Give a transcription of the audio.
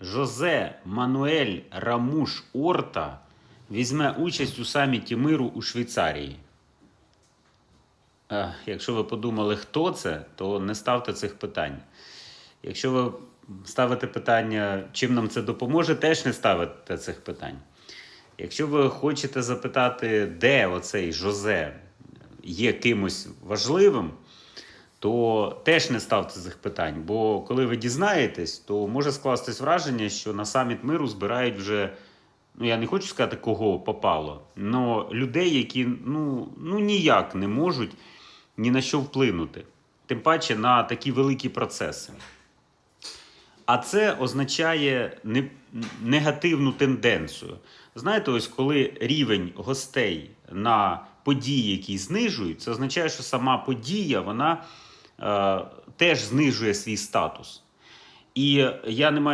Жозе Мануель Рамуш Орта візьме участь у саміті миру у Швейцарії? Е, Якщо ви подумали, хто це, то не ставте цих питань. Якщо ви ставите питання, чим нам це допоможе, теж не ставите цих питань. Якщо ви хочете запитати, де оцей Жозе є кимось важливим, то теж не ставте цих питань. Бо коли ви дізнаєтесь, то може скластись враження, що на саміт миру збирають вже, ну я не хочу сказати, кого попало, але людей, які ну, ну ніяк не можуть ні на що вплинути. Тим паче на такі великі процеси. А це означає не, негативну тенденцію. Знаєте, ось коли рівень гостей на події, які знижують, це означає, що сама подія вона теж знижує свій статус. І я не маю.